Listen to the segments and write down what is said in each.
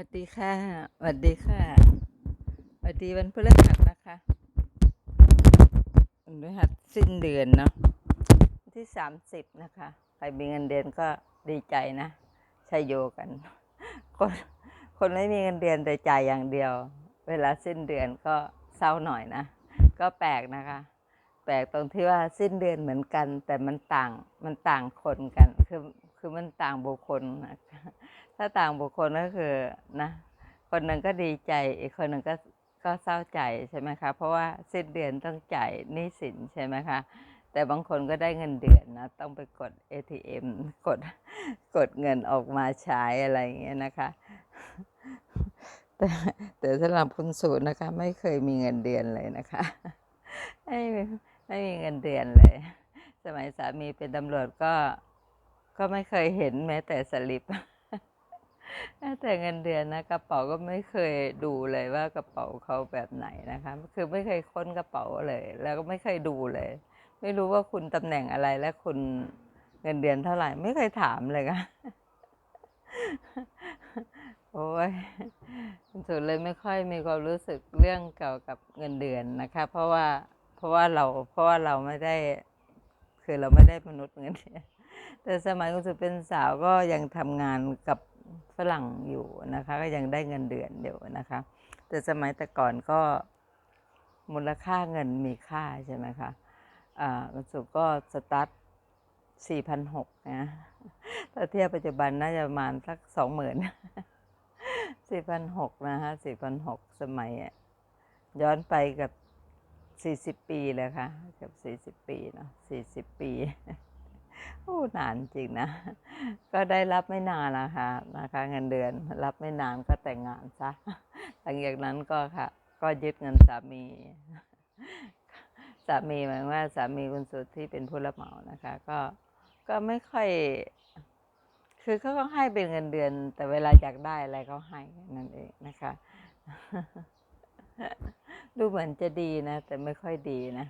วัสดีค่ะสวัสดีค่ะสวัสดีวันพฤหัสนะคะวันพฤหัสสิ้นเดือนเนาะที่สามสิบนะคะ ใครมีเงินเดือนก็ดีใจนะใช้โยกัน คนคนไม่มีเงินเดือนแต่จ่ายอย่างเดียว เวลาสิ้นเดือนก็เศร้าหน่อยนะ ก็แปลกนะคะ แปลกตรงที่ว่าสิ้นเดือนเหมือนกัน แต่มันต่างมันต่างคนกัน คือคือมันต่างบุคคลนะคะ ถ้าต่างบุคคลก็คือนะคนหนึ่งก็ดีใจ อีกคนหนึ่งก็ก็เศร้าใจใช่ไหมคะ เพราะว่าสิ้นเดือนต้องจ่ายหนี้สินใช่ไหมคะ แต่บางคนก็ได้เงินเดือนนะต้องไปกด ATM กดกดเงินออกมาใช้อะไรอย่างเงี้ยนะคะ แต่แต่สำหรับคุณสูตรนะคะ ไม่เคยมีเงินเดือนเลยนะคะไม่มีไม่มีเงินเดือนเลย สมัยสามีเป็นตำรวจก็ก็ไม่เคยเห็นแม้แต่สลิป แต่เงินเดือนนะกระเป๋าก็ไม่เคยดูเลยว่ากระเป๋าเขาแบบไหนนะคะ คือไม่เคยค้นกระเป๋าเลย แล้วก็ไม่เคยดูเลย ไม่รู้ว่าคุณตำแหน่งอะไรและคุณเงินเดือนเท่าไหร่ ไม่เคยถามเลยค่ะโอ้ยคุณสุดเลยไม่ค่อยมีความรู้สึกเรื่องเกี่ยวกับเงินเดือนนะคะ เพราะว่าเพราะว่าเราเพราะว่าเราไม่ได้คือเราไม่ได้มนุษย์เงินเดือนแต่สมัยคุณสุดเป็นสาวก็ยังทำงานกับ ฝรั่งอยู่นะคะ ก็ยังได้เงินเดือนอยู่นะคะ แต่สมัยแต่ก่อนก็มูลค่าเงินมีค่าใช่ไหมคะอ่าคุณสุก็สตาร์ทสี่พันหกนะถ้าเทียบปัจจุบันน่าจะประมาณสักสองหมื่นสี่พันหกนะฮะสี่พันหกสมัย ย้อนไปกับสี่สิบปีเลยค่ะ กับสี่สิบปีเนาะสี่สิบปี โอ้นานจริงนะ ก็ได้รับไม่นานนะคะนะคะ เงินเดือนรับไม่นานก็แต่งงานซะหลังจากนั้นก็ค่ะ ก็ยึดเงินสามีสามีหมายว่าสามีคุณสุดที่เป็นผู้รับเหมานะคะ ก็ก็ไม่ค่อย คือเขาก็ให้เป็นเงินเดือน แต่เวลาอยากได้อะไรเขาให้นั่นเองนะคะ ดูเหมือนจะดีนะ แต่ไม่ค่อยดีนะ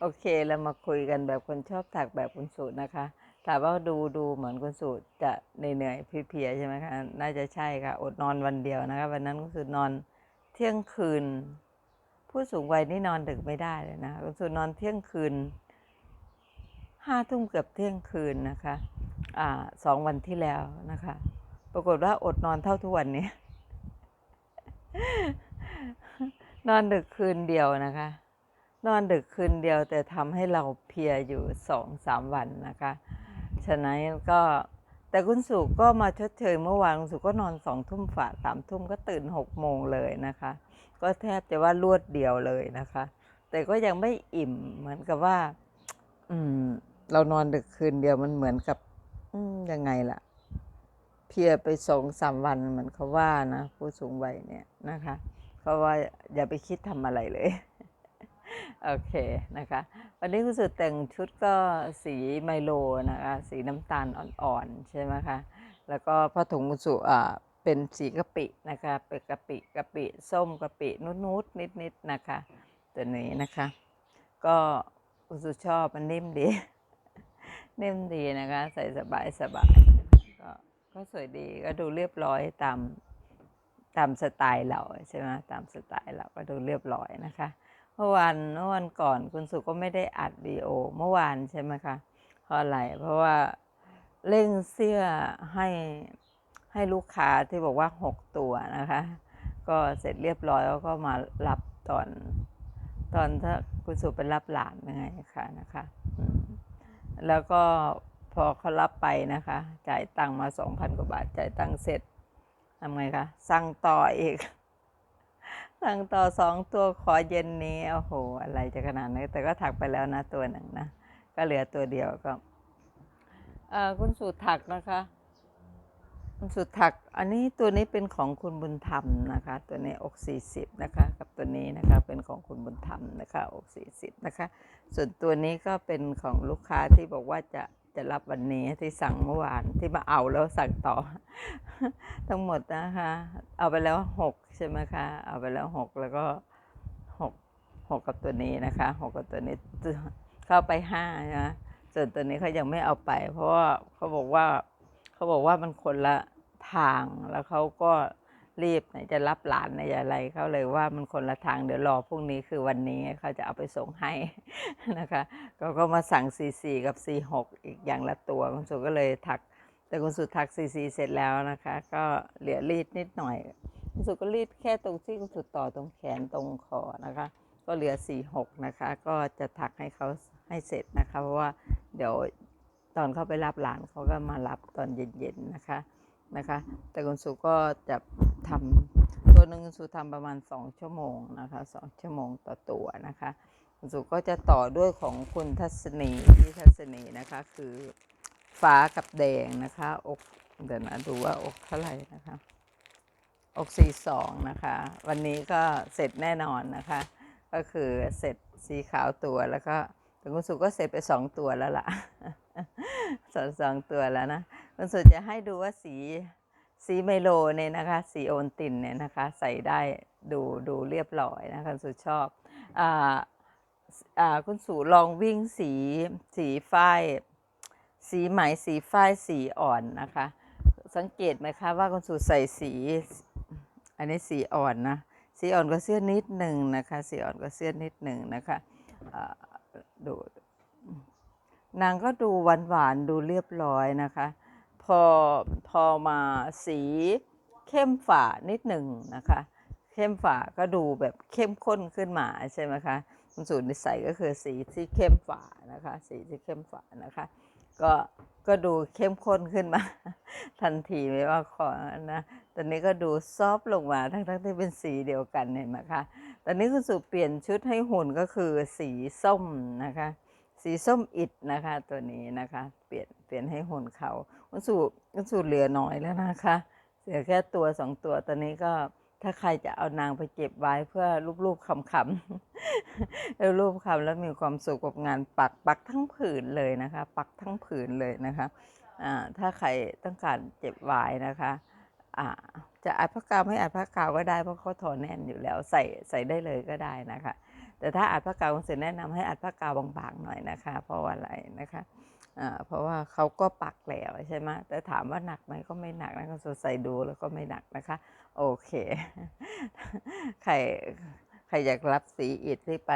โอเคเรามาคุยกันแบบคนชอบถักแบบคุณสูตรนะคะถามว่าดูดูเหมือนคุณสูตรจะเหนื่อยๆเพลียใช่ไหมคะน่าจะใช่ค่ะ อดนอนวันเดียวนะคะวันนั้นคุณสูตรนอนเที่ยงคืน ผู้สูงวัยนี่นอนดึกไม่ได้เลยนะคุณสูตรนอนเที่ยงคืนห้าทุ่มเกือบเที่ยงคืนนะคะอ่าสองวันที่แล้วนะคะ ปรากฏว่าอดนอนเท่าทุกวันนี้นอนดึกคืนเดียวนะคะ นอนดึกคืนเดียวแต่ทำให้เราเพลียอยู่สองสามวันนะคะ ฉะนั้นก็แต่คุณสุก็มาชดเชยเมื่อวานคุณสุก็นอนสองทุ่มฝ่าสามทุ่มก็ตื่นหกโมงเลยนะคะ ก็แทบจะว่ารวดเดียวเลยนะคะ แต่ก็ยังไม่อิ่มเหมือนกับว่า อืม เรานอนดึกคืนเดียวมันเหมือนกับ อืมยังไงล่ะ เพลียไปสองสามวันเหมือนเขาว่านะผู้สูงวัยเนี่ยนะคะเขาว่าอย่าไปคิดทำอะไรเลย โอเคนะคะ วันนี้คุณสุดแต่งชุดก็สีไมโลนะคะ สีน้ำตาลอ่อนๆ ใช่ไหมคะ แล้วก็ผ้าถุงคุณสุอ่าเป็นสีกะปินะคะ เป็นกะปิกะปิส้มกะปินุดๆนิดๆนะคะ ตัวนี้นะคะ ก็คุณสุชอบมันนิ่มดี นิ่มดีนะคะ ใส่สบายสบายก็ก็สวยดีก็ดูเรียบร้อยตามตามสไตล์เราใช่ไหมตามสไตล์เราก็ดูเรียบร้อยนะคะ เมื่อวานเมื่อวันก่อนคุณสุก็ไม่ได้อัดวีโอ เมื่อวานใช่ไหมคะเพราะอะไรเพราะว่าเร่งเสื้อให้ให้ลูกค้าที่บอกว่าหกตัวนะคะ ก็เสร็จเรียบร้อยแล้วก็มารับตอนตอนถ้าคุณสุไปรับหลานยังไงคะนะคะแล้วก็พอเขารับไปนะคะ จ่ายตังค์มาสองพันกว่าบาท จ่ายตังค์เสร็จทำไงคะ สั่งต่ออีก สั่งต่อสองตัวขอเย็นนี้โอ้โห อะไรจะขนาดนี้แต่ก็ถักไปแล้วนะตัวหนึ่งนะ ก็เหลือตัวเดียวก็คุณสูตรถักนะคะ คุณสุดถัก อันนี้ตัวนี้เป็นของคุณบุญธรรมนะคะ ตัวนี้อก40นะคะ กับตัวนี้นะคะเป็นของคุณบุญธรรมนะคะอก40นะคะ ส่วนตัวนี้ก็เป็นของลูกค้าที่บอกว่าจะ จะรับวันนี้ที่สั่งเมื่อวานที่มาเอาแล้วสั่งต่อ ทั้งหมดนะคะ เอาไปแล้วหกใช่ไหมคะ เอาไปแล้วหกแล้วก็หกหกกับตัวนี้นะคะหกกับตัวนี้เข้าไปห้านะส่วนตัวนี้เขายังไม่เอาไป เพราะว่าเขาบอกว่าเขาบอกว่ามันคนละทางแล้วเขาก็ รีบไหนจะรับหลานไหนอะไรเขาเลยว่ามันคนละทางเดี๋ยวรอพรุ่งนี้คือวันนี้เขาจะเอาไปส่งให้นะคะเขาก็มาสั่ง C4 กับ C6 อีกอย่างละตัวคุณสุก็เลยถัก แต่คุณสุถัก C4 เสร็จแล้วนะคะ ก็เหลือรีดนิดหน่อยคุณสุก็รีดแค่ตรงที่คุณสุต่อตรงแขนตรงคอนะคะ ก็เหลือ 46 นะคะ ก็จะถักให้เขาให้เสร็จนะคะเพราะว่าเดี๋ยวตอนเขาไปรับหลานเขาก็มารับตอนเย็นๆนะคะ นะคะ แต่คุณสุก็จะทำตัวหนึ่งคุณสุทำประมาณ 2 ชั่วโมงนะคะ2ชั่วโมงต่อตัวนะคะคุณสุก็จะต่อด้วยของคุณทัศนีที่ทัศนีนะคะคือฟ้ากับแดงนะคะอกเดี๋ยวนะดูว่าอกเท่าไหร่นะคะอกสีสองนะคะ วันนี้ก็เสร็จแน่นอนนะคะ ก็คือเสร็จสีขาวตัวแล้วก็แต่คุณสุก็เสร็จไปสองตัวแล้วล่ะสองสองตัวแล้วนะ คุณสุจะให้ดูว่าสีสีไมโลเนี่ยนะคะ สีโอนตินเนี่ยนะคะ ใส่ได้ดูดูเรียบร้อยนะคะคุณสุชอบอ่าอ่าคุณสุลองวิ่งสีสีฝ้ายสีไหมสีฝ้ายสีอ่อนนะคะ สังเกตไหมคะว่าคุณสุใส่สี อันนี้สีอ่อนนะสีอ่อนก็เสื้อนิดหนึ่งนะคะ สีอ่อนก็เสื้อนิดหนึ่งนะคะดูนางก็ดูหวานหวานดูเรียบร้อยนะคะ พอพอมาสีเข้มฝานิดหนึ่งนะคะ เข้มฝาก็ดูแบบเข้มข้นขึ้นมาใช่ไหมคะคุณสูตรนิสัยก็คือสีที่เข้มฝานะคะ สีที่เข้มฝานะคะ ก็ก็ดูเข้มข้นขึ้นมา ทันทีไม่ว่าขอนะตอนนี้ก็ดูซอฟลงมาทั้งทั้งที่เป็นสีเดียวกันเห็นไหมคะตอนนี้คุณสุเปลี่ยนชุดให้หุ่นก็คือสีส้มนะคะ สีส้มอิดนะคะตัวนี้นะคะ เปลี่ยนเปลี่ยนให้หุ่นเขาคุณสุคุณสุเหลือน้อยแล้วนะคะ เหลือแค่ตัวสองตัวตอนนี้ก็ถ้าใครจะเอานางไปเก็บไว้เพื่อรูปๆคำๆแล้วรูปคำแล้วมีความสุขกับงานปักปักทั้งผืนเลยนะคะ ปักทั้งผืนเลยนะคะอ่าถ้าใครต้องการเก็บไว้นะคะอ่าจะอัดผ้ากาวไม่อัดผ้ากาวก็ได้เพราะเขาทอแน่นอยู่แล้วใส่ใส่ได้เลยก็ได้นะคะ แต่ถ้าอัดผ้ากาวคุณเสแนะนำให้อัดผ้ากาวบางๆหน่อยนะคะ เพราะว่าอะไรนะคะเพราะว่าเขาก็ปักแล้วใช่ไหมแต่ถามว่าหนักไหมก็ไม่หนักนะคุณสุใส่ดูแล้วก็ไม่หนักนะคะ โอเค ใครใครอยากรับสีอิฐที่ไป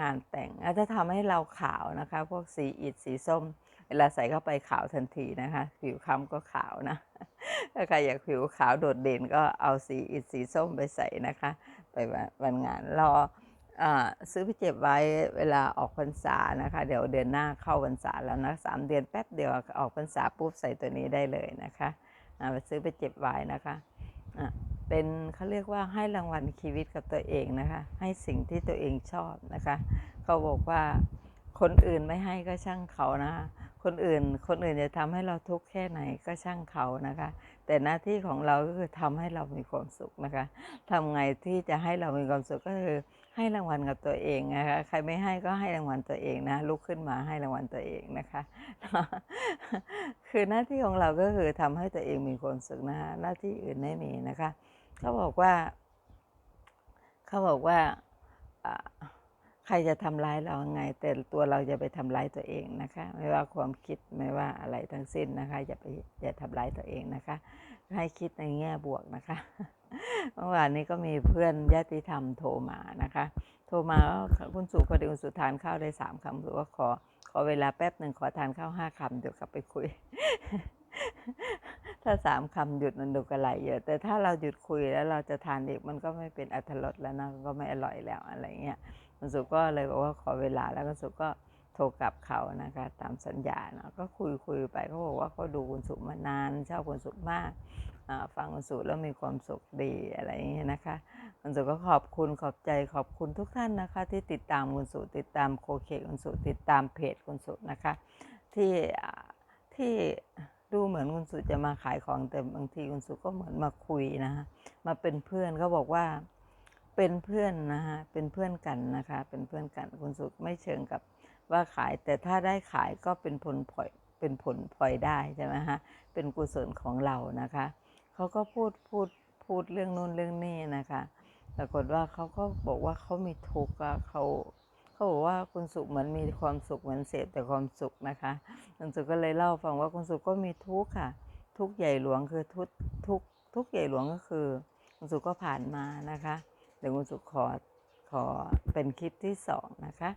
งานแต่งอาทำให้เราขาวนะคะ พวกสีอิฐสีส้ม เวลาใส่เข้าไปขาวทันทีนะคะ ผิวคล้ำก็ขาวนะถ้าใครอยากผิวขาวโดดเด่นก็เอาสีอิฐสีส้มไปใส่นะคะ ไปวันงานรอ ซื้อไปเก็บไว้เวลาออกพรรษานะคะ เดี๋ยวเดือนหน้าเข้าพรรษาแล้วนะสามเดือนแป๊บเดียวออกพรรษาปุ๊บใส่ตัวนี้ได้เลยนะคะอ่าไปซื้อไปเก็บไว้นะคะอะเป็นเขาเรียกว่าให้รางวัลชีวิตกับตัวเองนะคะ ให้สิ่งที่ตัวเองชอบนะคะ เขาบอกว่าคนอื่นไม่ให้ก็ช่างเขานะคนอื่นคนอื่นจะทำให้เราทุกข์แค่ไหนก็ช่างเขานะคะ แต่หน้าที่ของเราก็คือทำให้เรามีความสุขนะคะทำไงที่จะให้เรามีความสุขก็คือ ให้รางวัลกับตัวเองนะคะใครไม่ให้ก็ให้รางวัลตัวเองนะลุกขึ้นมาให้รางวัลตัวเองนะคะคือหน้าที่ของเราก็คือทำให้ตัวเองมีความสุขนะคะหน้าที่อื่นไม่มีนะคะเขาบอกว่า เขาบอกว่าใครจะทำร้ายเราไง แต่ตัวเราจะไปทำร้ายตัวเองนะคะ ไม่ว่าความคิดไม่ว่าอะไรทั้งสิ้นนะคะอย่าไปอย่าทำร้ายตัวเองนะคะ ให้คิดในแง่บวกนะคะเมื่อวานนี้ก็มีเพื่อนญาติธรรมโทรมานะคะ โทรมาว่าคุณสุพอดีคุณสุทานข้าวได้สามคำหรือว่าขอขอเวลาแป๊บหนึ่งขอทานข้าวห้าคำเดี๋ยวกลับไปคุย ถ้าสามคำหยุดมันดูกระไรเยอะ แต่ถ้าเราหยุดคุยแล้วเราจะทานอีกมันก็ไม่เป็นอัตรสแล้วนะก็ไม่อร่อยแล้วอะไรเงี้ยคุณสุก็เลยบอกว่าขอเวลาแล้วคุณสุก็ โทรกลับเขานะคะ ตามสัญญาเนาะก็คุยคุยไปเขาบอกว่าเขาดูคุณสุมานานชอบคุณสุมากฟังคุณสุแล้วมีความสุขดีอะไรอย่างเงี้ยนะคะคุณสุก็ขอบคุณขอบใจขอบคุณทุกท่านนะคะ ที่ติดตามคุณสุติดตามโคเคคุณสุติดตามเพจคุณสุนะคะ ที่ที่ดูเหมือนคุณสุจะมาขายของแต่บางทีคุณสุก็เหมือนมาคุยนะคะมาเป็นเพื่อนเขาบอกว่า เป็นเพื่อนนะฮะเป็นเพื่อนกันนะคะ เป็นเพื่อนกันคุณสุขไม่เชิงกับว่าขาย แต่ถ้าได้ขายก็เป็นผลพลอยเป็นผลพลอยได้ใช่ไหมฮะเป็นกุศลของเรานะคะเขาก็พูดพูดพูดเรื่องนู้นเรื่องนี้นะคะปรากฏว่าเขาก็บอกว่าเขามีทุกข์อะเขาเขาบอกว่าคุณสุขเหมือนมีความสุขเหมือนเสพแต่ความสุขนะคะคุณสุขก็เลยเล่าฟังว่าคุณสุขก็มีทุกข์ค่ะ ทุกข์ใหญ่หลวงคือทุกทุกทุกใหญ่หลวงก็คือคุณสุก็ผ่านมานะคะ เดี๋ยวคุณสุขอขอเป็นคลิปที่สองนะคะ